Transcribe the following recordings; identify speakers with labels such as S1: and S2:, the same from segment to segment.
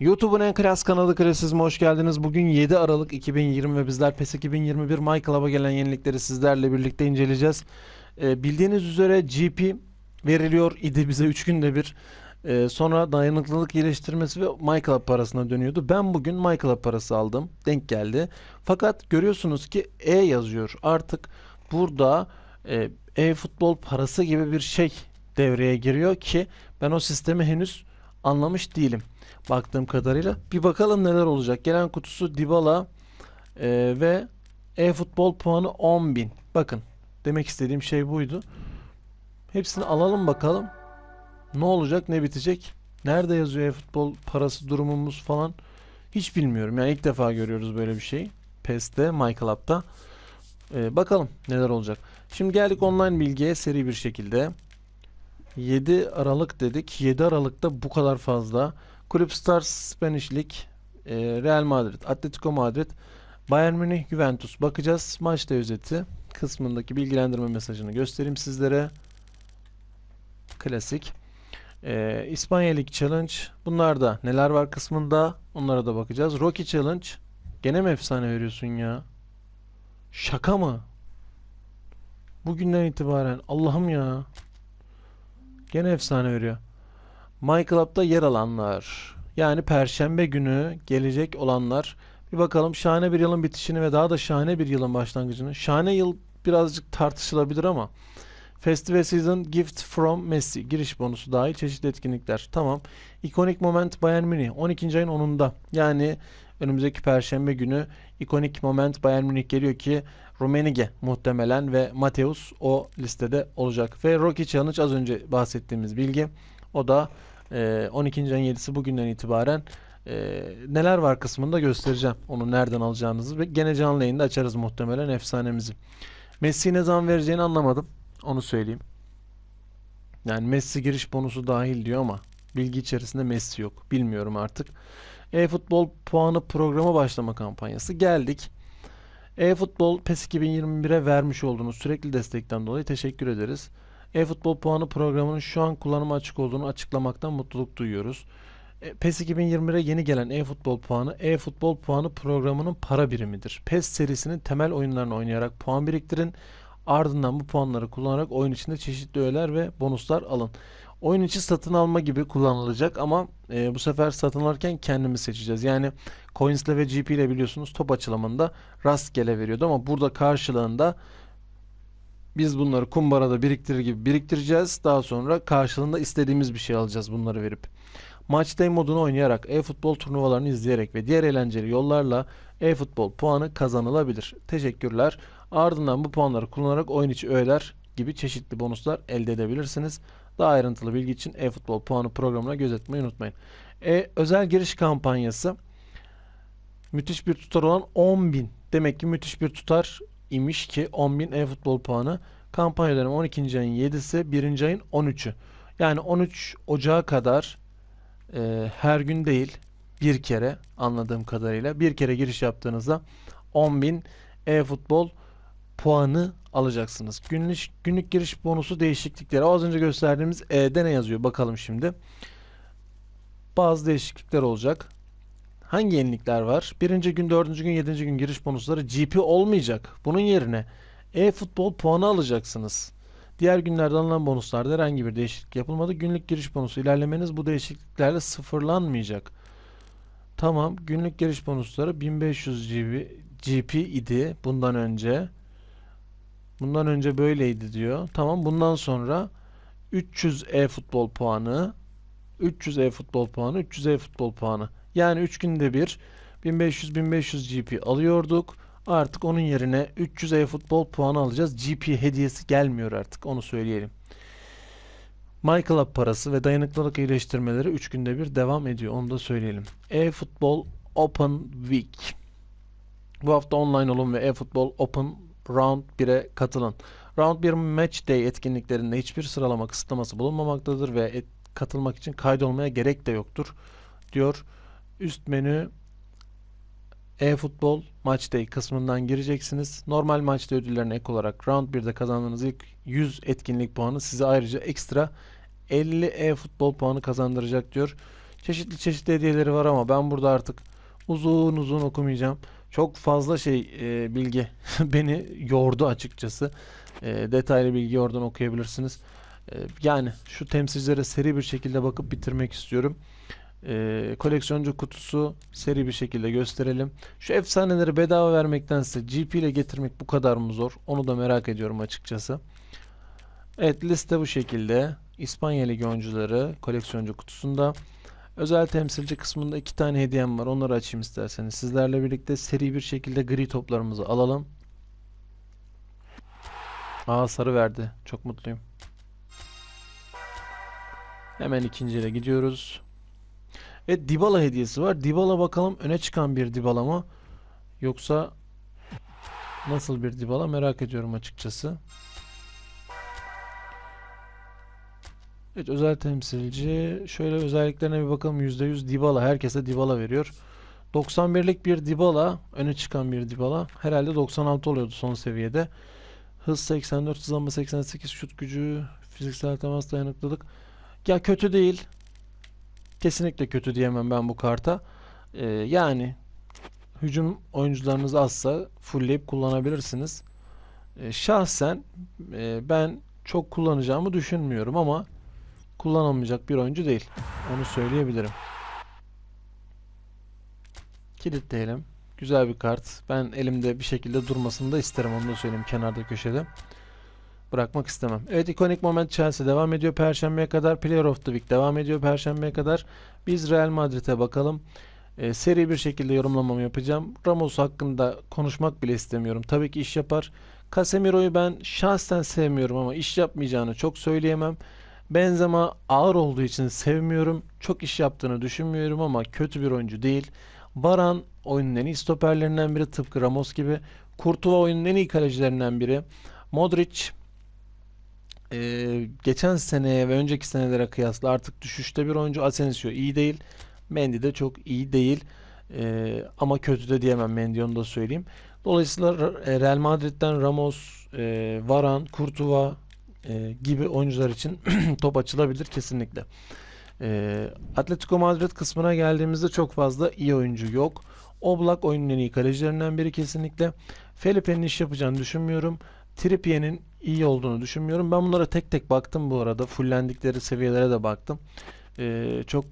S1: YouTube'un en klas kanalı Klasizm'e hoş geldiniz. Bugün 7 Aralık 2020 ve bizler PES 2021 My Club'a gelen yenilikleri sizlerle birlikte inceleyeceğiz. Ee, bildiğiniz üzere GP veriliyor idi bize 3 günde bir. Ee, sonra dayanıklılık iyileştirmesi ve My Club parasına dönüyordu. Ben bugün My Club parası aldım. Denk geldi. Fakat görüyorsunuz ki E yazıyor. Artık burada e, e-futbol parası gibi bir şey devreye giriyor ki ben o sistemi henüz anlamış değilim baktığım kadarıyla. Bir bakalım neler olacak. Gelen kutusu Dybala e, ve e-futbol puanı 10.000. Bakın demek istediğim şey buydu. Hepsini alalım bakalım. Ne olacak ne bitecek. Nerede yazıyor e-futbol parası durumumuz falan. Hiç bilmiyorum. Yani ilk defa görüyoruz böyle bir şey. PES'te, MyClub'da. E, bakalım neler olacak. Şimdi geldik online bilgiye seri bir şekilde. 7 Aralık dedik. 7 Aralık'ta bu kadar fazla. Kulüp Stars Spanish Lig, e, Real Madrid, Atletico Madrid, Bayern Münih, Juventus. Bakacağız. Maçta özeti kısmındaki bilgilendirme mesajını göstereyim sizlere. Klasik. E, İspanya Lig Challenge. Bunlarda neler var kısmında onlara da bakacağız. Rocky Challenge. Gene mi efsane veriyorsun ya? Şaka mı? Bugünden itibaren Allah'ım ya. Gene efsane veriyor. My Club'da yer alanlar. Yani Perşembe günü gelecek olanlar. Bir bakalım şahane bir yılın bitişini ve daha da şahane bir yılın başlangıcını. Şahane yıl birazcık tartışılabilir ama. Festival Season Gift from Messi. Giriş bonusu dahil çeşitli etkinlikler. Tamam. Ikonik Moment Bayern Münih. 12. ayın 10'unda. Yani önümüzdeki Perşembe günü ikonik moment Bayern Münih geliyor ki Rummenigge muhtemelen ve Mateus o listede olacak. Ve Rocky Challenge az önce bahsettiğimiz bilgi. O da e, 12. ayın 7'si bugünden itibaren e, neler var kısmında göstereceğim. Onu nereden alacağınızı ve gene canlı yayında açarız muhtemelen efsanemizi. Messi ne zaman vereceğini anlamadım. Onu söyleyeyim. Yani Messi giriş bonusu dahil diyor ama bilgi içerisinde Messi yok. Bilmiyorum artık. E-futbol puanı programa başlama kampanyası. Geldik. E-futbol PES 2021'e vermiş olduğunuz sürekli destekten dolayı teşekkür ederiz. E-futbol puanı programının şu an kullanıma açık olduğunu açıklamaktan mutluluk duyuyoruz. E, PES 2021'e yeni gelen e-futbol puanı, e-futbol puanı programının para birimidir. PES serisinin temel oyunlarını oynayarak puan biriktirin. Ardından bu puanları kullanarak oyun içinde çeşitli öğeler ve bonuslar alın. Oyun içi satın alma gibi kullanılacak ama e, bu sefer satın alırken kendimiz seçeceğiz. Yani Coins'le ve GP ile biliyorsunuz top açılımında rastgele veriyordu ama burada karşılığında biz bunları kumbarada biriktirir gibi biriktireceğiz. Daha sonra karşılığında istediğimiz bir şey alacağız bunları verip. Matchday modunu oynayarak, e-futbol turnuvalarını izleyerek ve diğer eğlenceli yollarla e-futbol puanı kazanılabilir. Teşekkürler. Ardından bu puanları kullanarak oyun içi öğeler gibi çeşitli bonuslar elde edebilirsiniz. Daha ayrıntılı bilgi için e-futbol puanı programına göz etmeyi unutmayın. E, özel giriş kampanyası müthiş bir tutar olan 10.000. Demek ki müthiş bir tutar imiş ki 10.000 e-futbol puanı. Kampanya dönemi 12. ayın 7'si, 1. ayın 13'ü. Yani 13 Ocağı kadar e, her gün değil bir kere anladığım kadarıyla bir kere giriş yaptığınızda 10.000 e-futbol puanı alacaksınız. Günlük günlük giriş bonusu değişiklikleri. Az önce gösterdiğimiz E'de ne yazıyor? Bakalım şimdi. Bazı değişiklikler olacak. Hangi yenilikler var? Birinci gün, dördüncü gün, yedinci gün giriş bonusları GP olmayacak. Bunun yerine e-futbol puanı alacaksınız. Diğer günlerde alınan bonuslarda herhangi bir değişiklik yapılmadı. Günlük giriş bonusu ilerlemeniz bu değişikliklerle sıfırlanmayacak. Tamam. Günlük giriş bonusları 1500 GB, GP idi bundan önce. Bundan önce böyleydi diyor. Tamam. Bundan sonra 300 e-futbol puanı 300 e-futbol puanı 300 e-futbol puanı. Yani 3 günde bir 1500-1500 GP alıyorduk. Artık onun yerine 300 e-futbol puanı alacağız. GP hediyesi gelmiyor artık onu söyleyelim. MyClub parası ve dayanıklılık iyileştirmeleri 3 günde bir devam ediyor. Onu da söyleyelim. E-futbol Open Week. Bu hafta online olun ve e-futbol Open Round 1'e katılın. Round 1 Match Day etkinliklerinde hiçbir sıralama kısıtlaması bulunmamaktadır ve et, katılmak için kaydolmaya gerek de yoktur diyor. Üst menü e-futbol Match Day kısmından gireceksiniz. Normal Day ödüllerine ek olarak Round 1'de kazandığınız ilk 100 etkinlik puanı size ayrıca ekstra 50 e-futbol puanı kazandıracak diyor. Çeşitli çeşitli hediyeleri var ama ben burada artık uzun uzun okumayacağım. Çok fazla şey e, bilgi beni yordu açıkçası. E, detaylı bilgi oradan okuyabilirsiniz. E, yani şu temsilcilere seri bir şekilde bakıp bitirmek istiyorum. E, koleksiyoncu kutusu seri bir şekilde gösterelim. Şu efsaneleri bedava vermektense GP ile getirmek bu kadar mı zor? Onu da merak ediyorum açıkçası. Evet liste bu şekilde. İspanya Ligi oyuncuları koleksiyoncu kutusunda. Özel temsilci kısmında iki tane hediyem var. Onları açayım isterseniz. Sizlerle birlikte seri bir şekilde gri toplarımızı alalım. Aa sarı verdi. Çok mutluyum. Hemen ikinciyle gidiyoruz. Evet Dybala hediyesi var. Dybala bakalım öne çıkan bir Dybala mı? Yoksa nasıl bir Dybala merak ediyorum açıkçası. Evet özel temsilci. Şöyle özelliklerine bir bakalım. %100 Dybala. Herkese Dybala veriyor. 91'lik bir Dybala. Öne çıkan bir Dybala. Herhalde 96 oluyordu son seviyede. Hız 84, hızlanma 88, şut gücü, fiziksel temas dayanıklılık. Ya kötü değil. Kesinlikle kötü diyemem ben bu karta. Ee, yani hücum oyuncularınız azsa fullleyip kullanabilirsiniz. Ee, şahsen e, ben çok kullanacağımı düşünmüyorum ama kullanamayacak bir oyuncu değil. Onu söyleyebilirim. Kilitleyelim. Güzel bir kart. Ben elimde bir şekilde durmasını da isterim. Onu da söyleyeyim kenarda köşede. Bırakmak istemem. Evet ikonik moment Chelsea devam ediyor Perşembeye kadar. Player of the Week devam ediyor Perşembeye kadar. Biz Real Madrid'e bakalım. Ee, seri bir şekilde yorumlamamı yapacağım. Ramos hakkında konuşmak bile istemiyorum. Tabii ki iş yapar. Casemiro'yu ben şahsen sevmiyorum ama iş yapmayacağını çok söyleyemem. Benzema ağır olduğu için sevmiyorum. Çok iş yaptığını düşünmüyorum ama kötü bir oyuncu değil. Varan oyunun en iyi stoperlerinden biri tıpkı Ramos gibi. Courtois oyunun en iyi kalecilerinden biri. Modric e, geçen seneye ve önceki senelere kıyasla artık düşüşte bir oyuncu. Asensio iyi değil. Mendy de çok iyi değil. E, ama kötü de diyemem Mendy onu da söyleyeyim. Dolayısıyla Real Madrid'den Ramos, e, Varan, Courtois e, gibi oyuncular için top açılabilir kesinlikle. E, Atletico Madrid kısmına geldiğimizde çok fazla iyi oyuncu yok. Oblak oyunun en iyi kalecilerinden biri kesinlikle. Felipe'nin iş yapacağını düşünmüyorum. Trippier'in iyi olduğunu düşünmüyorum. Ben bunlara tek tek baktım bu arada. Fullendikleri seviyelere de baktım. E, çok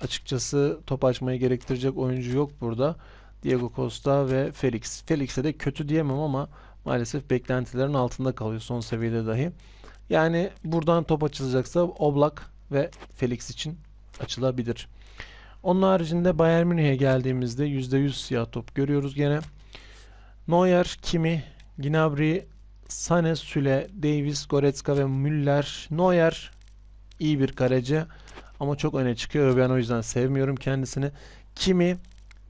S1: açıkçası top açmayı gerektirecek oyuncu yok burada. Diego Costa ve Felix. Felix'e de kötü diyemem ama maalesef beklentilerin altında kalıyor son seviyede dahi. Yani buradan top açılacaksa Oblak ve Felix için açılabilir. Onun haricinde Bayern Münih'e geldiğimizde %100 siyah top görüyoruz gene. Neuer, Kimi, Gnabry, Sané, Süle, Davis, Goretzka ve Müller. Neuer iyi bir kaleci ama çok öne çıkıyor ben o yüzden sevmiyorum kendisini. Kimi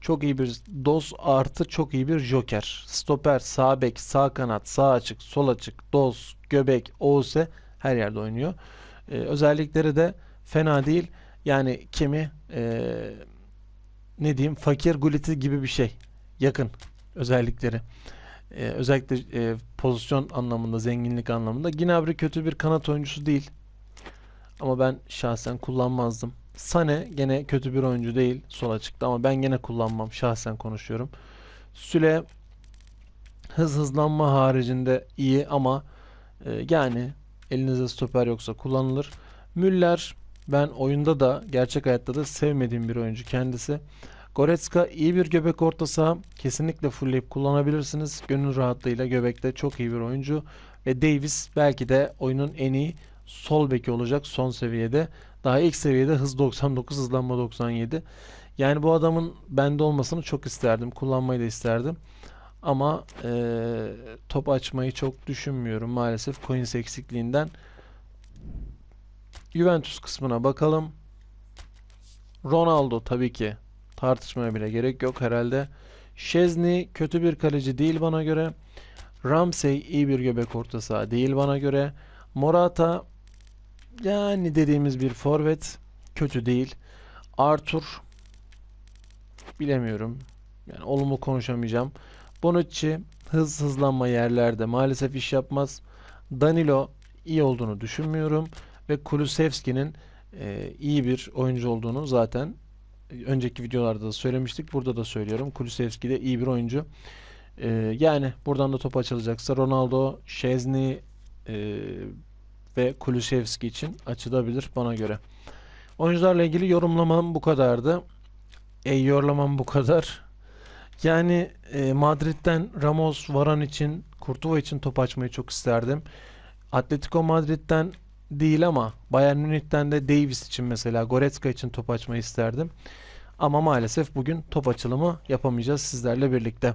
S1: çok iyi bir doz artı çok iyi bir joker. Stoper, sağ bek, sağ kanat, sağ açık, sol açık, doz, göbek, OS her yerde oynuyor. Ee, özellikleri de fena değil. Yani kimi ee, ne diyeyim fakir guliti gibi bir şey. Yakın özellikleri. Ee, özellikle e, pozisyon anlamında, zenginlik anlamında. Gnabry kötü bir kanat oyuncusu değil. Ama ben şahsen kullanmazdım. Sane gene kötü bir oyuncu değil sol açıkta ama ben gene kullanmam. Şahsen konuşuyorum. Süle hız hızlanma haricinde iyi ama e, yani elinizde stoper yoksa kullanılır. Müller ben oyunda da gerçek hayatta da sevmediğim bir oyuncu kendisi. Goretzka iyi bir göbek orta saha. Kesinlikle fullleyip kullanabilirsiniz. Gönül rahatlığıyla göbekte çok iyi bir oyuncu. Ve Davis belki de oyunun en iyi sol beki olacak son seviyede. Daha ilk seviyede hız 99, hızlanma 97. Yani bu adamın bende olmasını çok isterdim. Kullanmayı da isterdim. Ama eee, top açmayı çok düşünmüyorum maalesef coins eksikliğinden. Juventus kısmına bakalım. Ronaldo tabii ki tartışmaya bile gerek yok herhalde. Şezni kötü bir kaleci değil bana göre. Ramsey iyi bir göbek orta saha değil bana göre. Morata yani dediğimiz bir forvet kötü değil. Arthur bilemiyorum. Yani olumlu konuşamayacağım. Bonucci hız hızlanma yerlerde maalesef iş yapmaz. Danilo iyi olduğunu düşünmüyorum ve Kulusevski'nin e, iyi bir oyuncu olduğunu zaten önceki videolarda da söylemiştik. Burada da söylüyorum. Kulusevski de iyi bir oyuncu. Ee, yani buradan da top açılacaksa Ronaldo, Szczesny e, ve Kulusevski için açılabilir bana göre. Oyuncularla ilgili yorumlamam bu kadardı. E, yorumlamam bu kadar. Yani e, Madrid'den Ramos, Varane için, Courtois için top açmayı çok isterdim. Atletico Madrid'den değil ama Bayern Münih'ten de Davis için mesela Goretzka için top açmayı isterdim. Ama maalesef bugün top açılımı yapamayacağız sizlerle birlikte.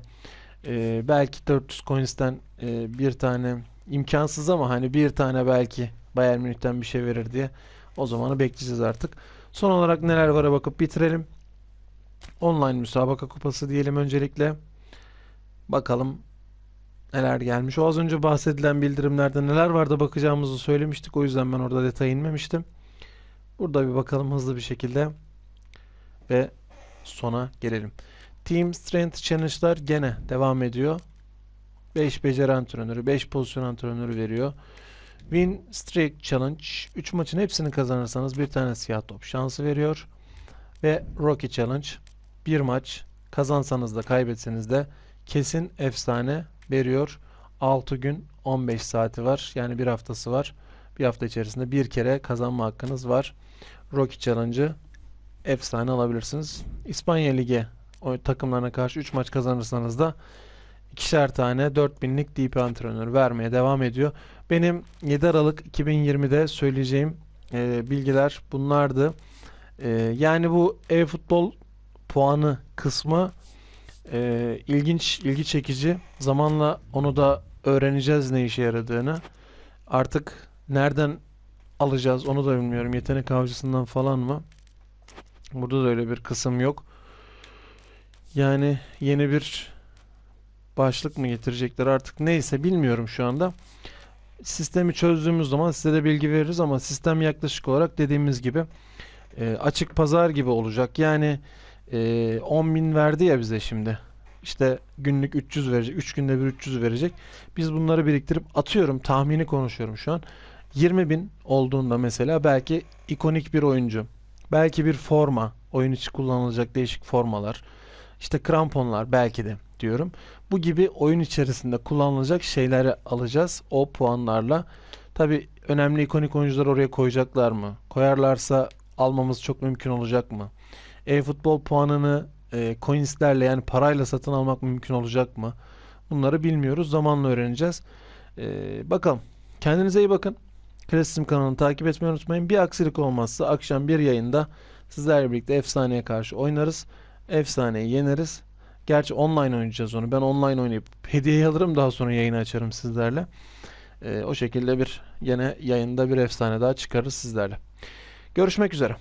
S1: Ee, belki 400 coins'ten e, bir tane imkansız ama hani bir tane belki Bayern Münih'ten bir şey verir diye o zamanı bekleyeceğiz artık. Son olarak neler vara bakıp bitirelim. Online müsabaka kupası diyelim öncelikle. Bakalım neler gelmiş. O az önce bahsedilen bildirimlerde neler vardı bakacağımızı söylemiştik. O yüzden ben orada detaya inmemiştim. Burada bir bakalım hızlı bir şekilde ve sona gelelim. Team Strength Challenge'lar gene devam ediyor. 5 beceri antrenörü, 5 pozisyon antrenörü veriyor. Win Streak Challenge 3 maçın hepsini kazanırsanız bir tane siyah top şansı veriyor. Ve Rocky Challenge bir maç kazansanız da kaybetseniz de kesin efsane veriyor. 6 gün 15 saati var. Yani bir haftası var. Bir hafta içerisinde bir kere kazanma hakkınız var. Rocky Challenge'ı efsane alabilirsiniz. İspanya Ligi takımlarına karşı 3 maç kazanırsanız da ikişer tane 4000'lik DP antrenör vermeye devam ediyor. Benim 7 Aralık 2020'de söyleyeceğim e, bilgiler bunlardı. E, yani bu e-futbol puanı kısmı e, ilginç, ilgi çekici. Zamanla onu da öğreneceğiz ne işe yaradığını. Artık nereden alacağız onu da bilmiyorum. Yetenek avcısından falan mı? Burada da öyle bir kısım yok. Yani yeni bir başlık mı getirecekler artık neyse bilmiyorum şu anda. Sistemi çözdüğümüz zaman size de bilgi veririz ama sistem yaklaşık olarak dediğimiz gibi e, açık pazar gibi olacak. Yani e, 10.000 verdi ya bize şimdi. İşte günlük 300 verecek. 3 günde bir 300 verecek. Biz bunları biriktirip atıyorum tahmini konuşuyorum şu an. 20.000 olduğunda mesela belki ikonik bir oyuncu. Belki bir forma. Oyun içi kullanılacak değişik formalar. İşte kramponlar belki de diyorum. Bu gibi oyun içerisinde kullanılacak şeyleri alacağız o puanlarla. Tabi önemli ikonik oyuncular oraya koyacaklar mı? Koyarlarsa almamız çok mümkün olacak mı? E-futbol puanını e, coinslerle yani parayla satın almak mümkün olacak mı? Bunları bilmiyoruz. Zamanla öğreneceğiz. E, bakalım. Kendinize iyi bakın. Klasizm kanalını takip etmeyi unutmayın. Bir aksilik olmazsa akşam bir yayında sizlerle birlikte efsaneye karşı oynarız. Efsaneyi yeneriz. Gerçi online oynayacağız onu. Ben online oynayıp hediye alırım daha sonra yayını açarım sizlerle. Ee, o şekilde bir yine yayında bir efsane daha çıkarırız sizlerle. Görüşmek üzere.